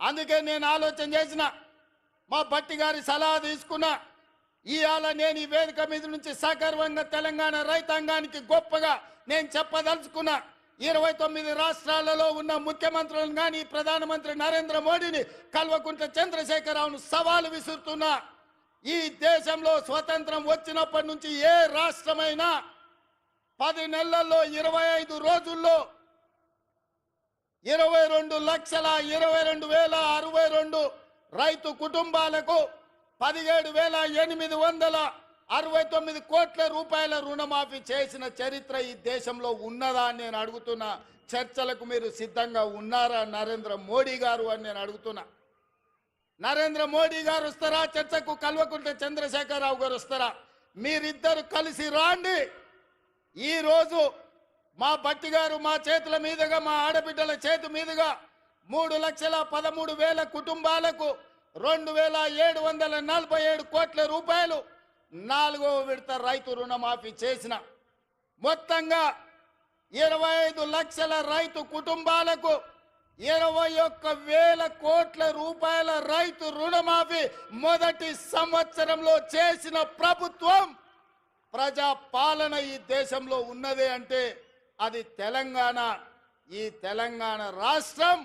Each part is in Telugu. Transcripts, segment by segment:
అందుకే నేను ఆలోచన చేసిన మా బట్టి గారి సలహా తీసుకున్నా ఇవాళ నేను ఈ వేదిక మీద నుంచి సగర్వంగా తెలంగాణ రైతాంగానికి గొప్పగా నేను చెప్పదలుచుకున్నా ఇరవై తొమ్మిది రాష్ట్రాలలో ఉన్న ముఖ్యమంత్రులను కానీ ప్రధానమంత్రి నరేంద్ర మోడీని కల్వకుంట్ల చంద్రశేఖరరావును సవాలు విసురుతున్నా. ఈ దేశంలో స్వతంత్రం వచ్చినప్పటి నుంచి ఏ రాష్ట్రమైనా పది నెలల్లో ఇరవై ఐదు రోజుల్లో ఇరవై రెండు లక్షల ఇరవై రెండు వేల అరవై రెండు రైతు కుటుంబాలకు పదిహేడు వేల ఎనిమిది వందల అరవై తొమ్మిది కోట్ల రూపాయల రుణమాఫీ చేసిన చరిత్ర ఈ దేశంలో ఉన్నదా అని నేను అడుగుతున్నా. చర్చలకు మీరు సిద్ధంగా ఉన్నారా నరేంద్ర మోడీ గారు అని నేను అడుగుతున్నా. నరేంద్ర మోడీ గారు వస్తారా? చర్చకు కల్వకుంట్ల చంద్రశేఖరరావు గారు వస్తారా? మీరిద్దరు కలిసి రాండి. ఈరోజు మా బట్టి గారు మా చేతుల మీదుగా మా ఆడబిడ్డల చేతి మీదుగా మూడు లక్షల పదమూడు వేల కుటుంబాలకు రెండు వేల ఏడు వందల నలభై ఏడు కోట్ల రూపాయలు నాలుగో విడత రైతు రుణమాఫీ చేసిన. మొత్తంగా ఇరవై ఐదు లక్షల రైతు కుటుంబాలకు ఇరవై ఒక్క వేల కోట్ల రూపాయల రైతు రుణమాఫీ మొదటి సంవత్సరంలో చేసిన ప్రభుత్వం ప్రజా పాలన ఈ దేశంలో ఉన్నదే అంటే అది తెలంగాణ. ఈ తెలంగాణ రాష్ట్రం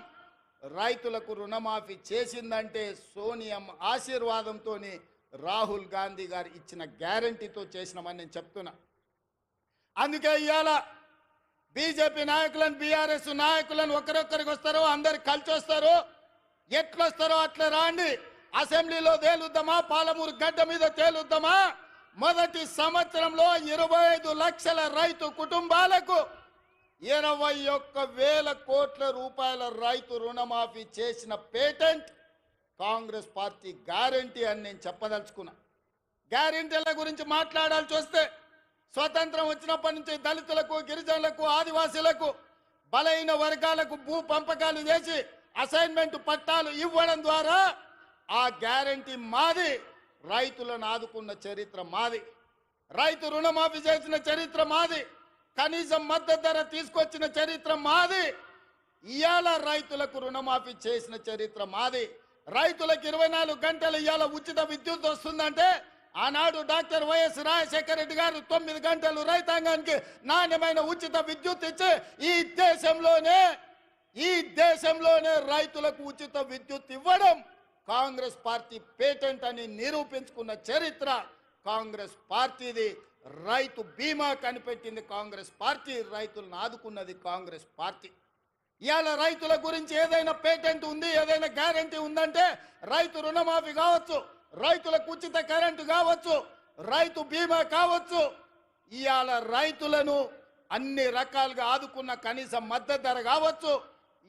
రైతులకు రుణమాఫీ చేసిందంటే సోనియం ఆశీర్వాదంతో రాహుల్ గాంధీ గారు ఇచ్చిన గ్యారంటీతో చేసినామని నేను చెప్తున్నా. అందుకే ఇవాళ బీజేపీ నాయకులను బీఆర్ఎస్ నాయకులను ఒకరొక్కరికి వస్తారో అందరు కలిసి వస్తారో. ఎట్లొస్తారో అట్లా రాండి. అసెంబ్లీలో తేలుద్దామా? పాలమూరు గడ్డ మీద తేలుద్దామా? మొదటి సంవత్సరంలో ఇరవై ఐదు లక్షల రైతు కుటుంబాలకు ఇరవై ఒక్క వేల కోట్ల రూపాయల రైతు రుణమాఫీ చేసిన పేటెంట్ కాంగ్రెస్ పార్టీ గ్యారంటీ అని నేను చెప్పదలుచుకున్నా. గ్యారెంటీల గురించి మాట్లాడాల్సి వస్తే స్వతంత్రం వచ్చినప్పటి నుంచి దళితులకు గిరిజనులకు ఆదివాసీలకు బలైన వర్గాలకు భూ పంపకాలు చేసి అసైన్మెంట్ పట్టాలు ఇవ్వడం ద్వారా ఆ గ్యారంటీ మాది. రైతులను ఆదుకున్న చరిత్ర మాది. రైతు రుణమాఫీ చేసిన చరిత్ర మాది. కనీసం మద్దతు ధర తీసుకొచ్చిన చరిత్ర మాది. ఇవాళ రైతులకు రుణమాఫీ చేసిన చరిత్ర మాది. రైతులకు ఇరవై నాలుగు గంటలు ఇవాళ ఉచిత విద్యుత్ వస్తుందంటే ఆనాడు డాక్టర్ వైఎస్ రాజశేఖర రెడ్డి గారు తొమ్మిది గంటలు రైతాంగానికి నాణ్యమైన ఉచిత విద్యుత్ ఇచ్చి ఈ దేశంలోనే ఈ దేశంలోనే రైతులకు ఉచిత విద్యుత్ ఇవ్వడం కాంగ్రెస్ పార్టీ పేటెంట్ అని నిరూపించుకున్న చరిత్ర కాంగ్రెస్ పార్టీది. రైతు బీమా కనిపెట్టింది కాంగ్రెస్ పార్టీ రైతులను ఆదుకున్నది కాంగ్రెస్ పార్టీ. ఇవాళ రైతుల గురించి ఏదైనా పేటెంట్ ఉంది ఏదైనా గ్యారంటీ ఉందంటే రైతు రుణమాఫీ కావచ్చు రైతులకు ఉచిత కరెంటు కావచ్చు రైతు బీమా కావచ్చు. ఇవాళ రైతులను అన్ని రకాలుగా ఆదుకున్న కనీస మద్దతు ధర కావచ్చు.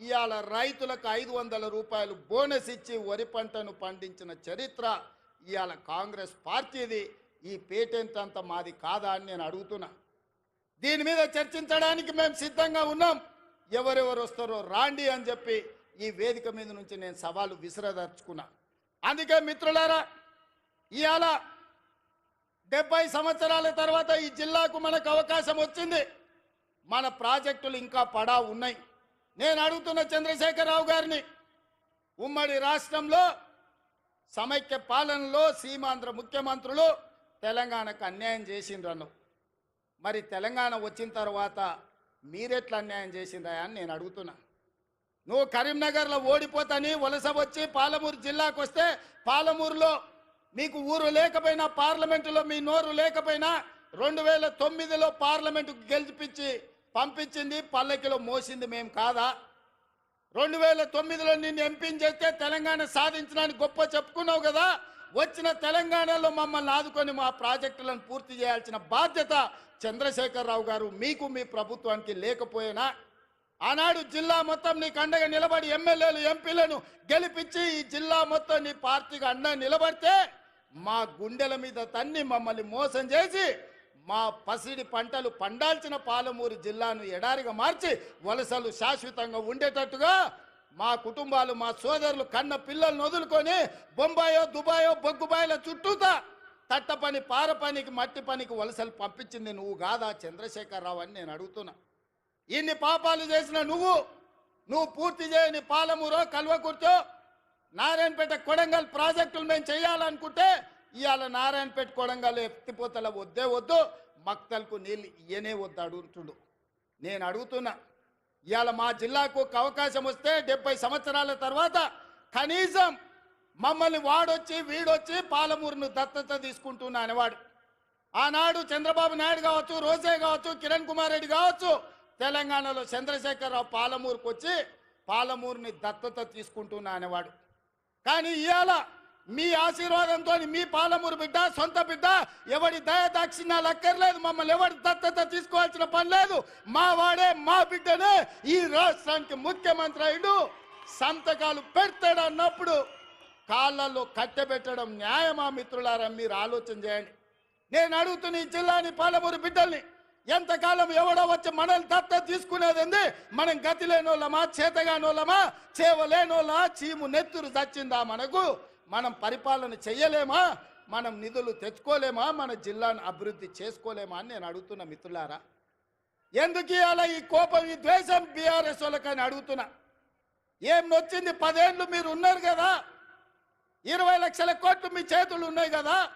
ఇవాళ రైతులకు ఐదు వందల రూపాయలు బోనస్ ఇచ్చి వరి పంటను పండించిన చరిత్ర ఇవాళ కాంగ్రెస్ పార్టీది. ఈ పేటెంట్ అంత మాది కాదా అని నేను అడుగుతున్నా. దీని మీద చర్చించడానికి మేము సిద్ధంగా ఉన్నాం. ఎవరెవరు వస్తారో రాండి అని చెప్పి ఈ వేదిక మీద నుంచి నేను సవాలు విసిరదర్చుకున్నా. అందుకే మిత్రులారా ఇవాళ డెబ్బై సంవత్సరాల తర్వాత ఈ జిల్లాకు మనకు అవకాశం వచ్చింది. మన ప్రాజెక్టులు ఇంకా పడా ఉన్నాయి నేను అడుగుతున్న చంద్రశేఖరరావు గారిని ఉమ్మడి రాష్ట్రంలో సమైక్య పాలనలో సీమాంధ్ర ముఖ్యమంత్రులు తెలంగాణకు అన్యాయం చేసిండ్రను మరి తెలంగాణ వచ్చిన తర్వాత మీరెట్లా అన్యాయం చేసిందా అని నేను అడుగుతున్నా. నువ్వు కరీంనగర్లో ఓడిపోతాని వలస వచ్చి పాలమూరు జిల్లాకు వస్తే పాలమూరులో మీకు ఊరు లేకపోయినా పార్లమెంటులో మీ నోరు లేకపోయినా రెండు వేల తొమ్మిదిలో పార్లమెంటుకు గెలిపించి పంపించింది పల్లకిలో మోసింది మేము కాదా? రెండు వేల తొమ్మిదిలో నిన్ను ఎంపీని చేస్తే తెలంగాణ సాధించడానికి గొప్ప చెప్పుకున్నావు కదా? వచ్చిన తెలంగాణలో మమ్మల్ని ఆదుకొని మా ప్రాజెక్టులను పూర్తి చేయాల్సిన బాధ్యత చంద్రశేఖరరావు గారు మీకు మీ ప్రభుత్వానికి లేకపోయినా? ఆనాడు జిల్లా మొత్తం నీకు అండగా నిలబడి ఎమ్మెల్యేలు ఎంపీలను గెలిపించి ఈ జిల్లా మొత్తం నీ పార్టీకి అండగా నిలబడితే మా గుండెల మీద తన్ని మమ్మల్ని మోసం చేసి మా పసిడి పంటలు పండాల్సిన పాలమూరు జిల్లాను ఎడారిగా మార్చి వలసలు శాశ్వతంగా ఉండేటట్టుగా మా కుటుంబాలు మా సోదరులు కన్న పిల్లల్ని వదులుకొని బొంబాయో దుబాయో బొగ్గుబాయిల చుట్టూతా తట్ట పని పార పనికి మట్టి పనికి వలసలు పంపించింది నువ్వు కాదా చంద్రశేఖరరావు అని నేను అడుగుతున్నా. ఇన్ని పాపాలు చేసిన నువ్వు నువ్వు పూర్తి చేయని పాలమూరో కల్వకుర్తో నారాయణపేట కొడంగల్ ప్రాజెక్టులు మేము చేయాలనుకుంటే ఇవాళ నారాయణపేట కొడంగల్ ఎత్తిపోతల వద్దే వద్దు మక్తలకు నీళ్ళు ఇయ్యనే వద్దు అడుగుతుండు నేను అడుగుతున్నా ఇవాళ మా జిల్లాకు ఒక అవకాశం వస్తే డెబ్బై సంవత్సరాల తర్వాత కనీసం మమ్మల్ని వాడొచ్చి వీడొచ్చి పాలమూరును దత్తత తీసుకుంటున్నా అనేవాడు. ఆనాడు చంద్రబాబు నాయుడు కావచ్చు రోజే కావచ్చు కిరణ్ కుమార్ రెడ్డి కావచ్చు తెలంగాణలో చంద్రశేఖరరావు పాలమూరుకు వచ్చి పాలమూరుని దత్తత తీసుకుంటున్నా అనేవాడు. కానీ ఇవాళ మీ ఆశీర్వాదంతో మీ పాలమూరు బిడ్డ సొంత బిడ్డ ఎవడి దయ దాక్షిణ్యాలు అక్కర్లేదు మమ్మల్ని ఎవరి దత్తత తీసుకోవాల్సిన పని లేదు. మా వాడే మా బిడ్డనే ఈ రాష్ట్రానికి ముఖ్యమంత్రి అయ్యుడు. సంతకాలు పెడతాడు అన్నప్పుడు కాళ్ళల్లో కట్టెబెట్టడం న్యాయమా మిత్రులారా? మీరు ఆలోచన చేయండి. నేను అడుగుతున్న ఈ జిల్లాని పాలమూరు బిడ్డల్ని ఎంతకాలం ఎవడో వచ్చి మనల్ని దత్త తీసుకునేది ఏంది మనం గతి లేనోళ్ళమా? చేతగానోళ్ళమా? చేవలేనోళ్ళమా చీము నెత్తురు చచ్చిందా మనకు? మనం పరిపాలన చెయ్యలేమా మనం నిధులు తెచ్చుకోలేమా? మన జిల్లాను అభివృద్ధి చేసుకోలేమా అని నేను అడుగుతున్న మిత్రులారా? ఎందుకు అలా ఈ కోపం ఈ ద్వేషం బీఆర్ఎస్ వాళ్ళకని అడుగుతున్నా? ఏం నొచ్చింది? పదేళ్ళు మీరు ఉన్నారు కదా. ఇరవై లక్షల కోట్లు మీ చేతులు ఉన్నాయి కదా.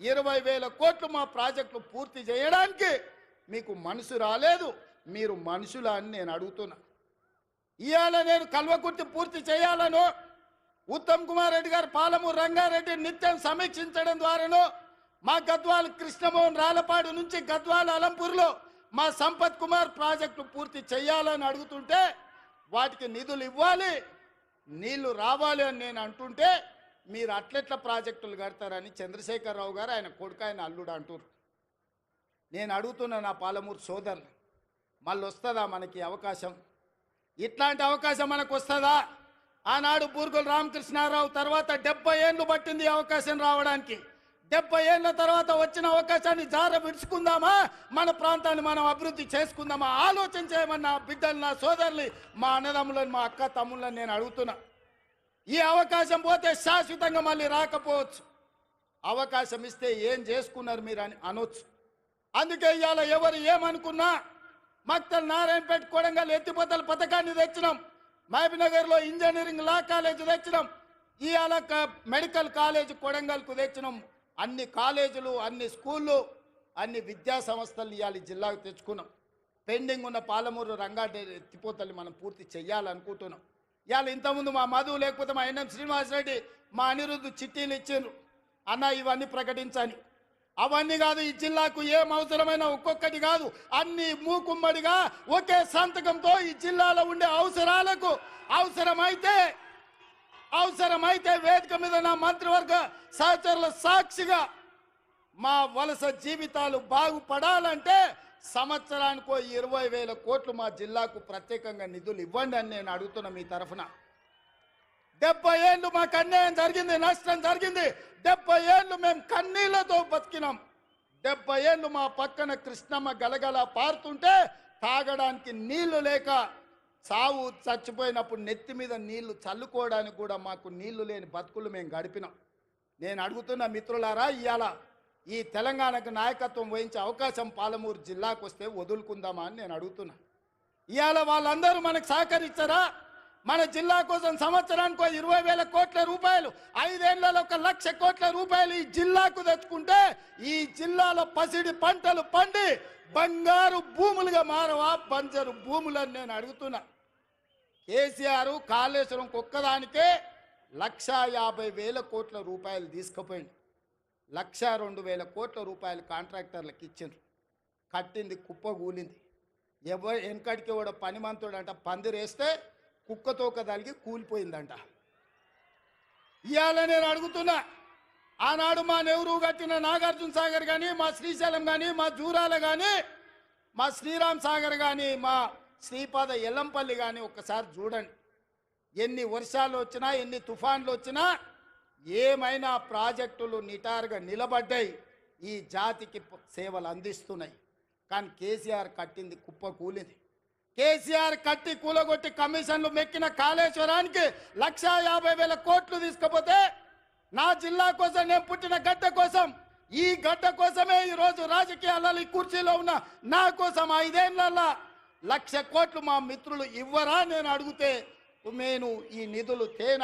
ఇరవై వేల కోట్లు మా ప్రాజెక్టులు పూర్తి చేయడానికి మీకు మనసు రాలేదు. మీరు మనుషులా అని నేను అడుగుతున్నా. ఇవాళ నేను కల్వకుర్తి పూర్తి చేయాలను ఉత్తమ్ కుమార్ రెడ్డి గారు పాలమూరు రంగారెడ్డి నిత్యం సమీక్షించడం ద్వారాను మా గద్వాల కృష్ణమోహన్ రాలపాడు నుంచి గద్వాల అలంపూర్లో మా సంపత్ కుమార్ ప్రాజెక్టు పూర్తి చేయాలని అడుగుతుంటే వాటికి నిధులు ఇవ్వాలి నీళ్ళు రావాలి అని నేను అంటుంటే మీరు అట్లెట్ల ప్రాజెక్టులు కడతారని చంద్రశేఖరరావు గారు ఆయన కొడుకు ఆయన అల్లుడు అంటారు నేను అడుగుతున్నా నా పాలమూరు సోదరులు మళ్ళీ వస్తుందా మనకి అవకాశం? ఇట్లాంటి అవకాశం మనకు వస్తుందా ఆనాడు బూర్గుల రామకృష్ణారావు తర్వాత డెబ్బై ఏళ్ళు పట్టింది అవకాశం రావడానికి. డెబ్బై ఏళ్ళ తర్వాత వచ్చిన అవకాశాన్ని జార విడుచుకుందామా? మన ప్రాంతాన్ని మనం అభివృద్ధి చేసుకుందామా? ఆలోచన చేయమని నా బిడ్డలు నా సోదరులు మా అన్నదమ్ములను మా అక్క తమ్ముళ్ళని నేను అడుగుతున్నా. ఈ అవకాశం పోతే శాశ్వతంగా మళ్ళీ రాకపోవచ్చు. అవకాశం ఇస్తే ఏం చేసుకున్నారు మీరు అని అనొచ్చు. అందుకే ఇవాళ ఎవరు ఏమనుకున్నా మక్తలు నారాయణపేట కొడంగల్ ఎత్తిపోతల పథకాన్ని తెచ్చినాం. మహబీనగర్లో ఇంజనీరింగ్ లా కాలేజ్ తెచ్చినాం. ఇవాళ మెడికల్ కాలేజ్ కొడంగల్కు తెచ్చినాం. అన్ని కాలేజీలు అన్ని స్కూళ్ళు అన్ని విద్యా సంస్థలు ఇవాళ జిల్లాకు తెచ్చుకున్నాం. పెండింగ్ ఉన్న పాలమూరు రంగారెడ్డి ఎత్తిపోతల్ని మనం పూర్తి చేయాలనుకుంటున్నాం ఇవాళ ఇంతకుముందు మా మధు లేకపోతే మా ఎన్ఎం శ్రీనివాసరెడ్డి మా అనిరుద్ధు చిట్టీలు ఇచ్చిండ్రు. అన్న ఇవన్నీ ప్రకటించాను అవన్నీ కాదు ఈ జిల్లాకు ఏం అవసరమైన ఒక్కొక్కటి కాదు. అన్ని మూకుమ్మడిగా ఒకే సంతకంతో ఈ జిల్లాలో ఉండే అవసరాలకు అవసరమైతే అవసరమైతే వేదిక మీద నా మంత్రివర్గ సహచరుల సాక్షిగా మా వలస జీవితాలు బాగుపడాలంటే సంవత్సరానికో ఇరవై వేల కోట్లు మా జిల్లాకు ప్రత్యేకంగా నిధులు ఇవ్వండి అని నేను అడుగుతున్నా మీ తరఫున. డెబ్బై ఏళ్ళు మాకు అన్యాయం జరిగింది? నష్టం జరిగింది. డెబ్బై ఏళ్ళు మేము కన్నీళ్ళతో బతికినాం. డెబ్బై ఏళ్ళు మా పక్కన కృష్ణమ్మ గలగల పారుతుంటే తాగడానికి నీళ్ళు లేక సావు చచ్చిపోయినప్పుడు నెత్తి మీద నీళ్ళు చల్లుకోవడానికి కూడా మాకు నీళ్ళు లేని బతుకులు మేము గడిపినాం. నేను అడుగుతున్న మిత్రులారా ఇవాళ ఈ తెలంగాణకు నాయకత్వం వహించే అవకాశం పాలమూరు జిల్లాకు వస్తే వదులుకుందామా అని నేను అడుగుతున్నా. ఇవాళ వాళ్ళందరూ మనకు సహకరించారా? మన జిల్లా కోసం సంవత్సరానికి ఇరవై వేల కోట్ల రూపాయలు ఐదేళ్ళలో ఒక లక్ష కోట్ల రూపాయలు ఈ జిల్లాకు తెచ్చుకుంటే ఈ జిల్లాలో పసిడి పంటలు పండి బంగారు భూములుగా మారవా బంజరు భూములని నేను అడుగుతున్నా. కేసీఆర్ కాళేశ్వరం ఒక్కదానికే లక్ష యాభై వేల కోట్ల రూపాయలు తీసుకుపోయింది లక్ష రెండు వేల కోట్ల రూపాయలు కాంట్రాక్టర్లకు ఇచ్చిండ్రు. కట్టింది కుప్ప కూలింది ఎవరు వెనకడికి కూడా పనిమంతుడంట పందిరేస్తే కుక్కతోక కదలిగి కూలిపోయిందంట. ఇవాళ నేను అడుగుతున్నా ఆనాడు మా నెహ్రూ కట్టిన నాగార్జున సాగర్ కానీ మా శ్రీశైలం కానీ మా జూరాల కానీ మా శ్రీరామ్ సాగర్ కానీ మా శ్రీపాద ఎల్లంపల్లి కానీ ఒక్కసారి చూడండి. ఎన్ని వర్షాలు వచ్చినా ఎన్ని తుఫాన్లు వచ్చినా ఏమైనా ప్రాజెక్టులు నిటారుగా నిలబడ్డాయి ఈ జాతికి సేవలు అందిస్తున్నాయి. కానీ కేసీఆర్ కట్టింది కుప్ప కూలింది కేసీఆర్ కట్టి కూలగొట్టి కమిషన్లు మెక్కిన కాళేశ్వరానికి లక్ష యాభై వేల కోట్లు తీసుకపోతే నా జిల్లా కోసం నేను పుట్టిన గడ్డ కోసం ఈ గడ్డ కోసమే ఈ రోజు రాజకీయాలలో ఈ కుర్చీలో ఉన్న నా కోసం ఐదేళ్ళలో లక్ష కోట్లు మా మిత్రులు ఇవ్వరా నేను అడిగితే నేను ఈ నిధులు తేనా?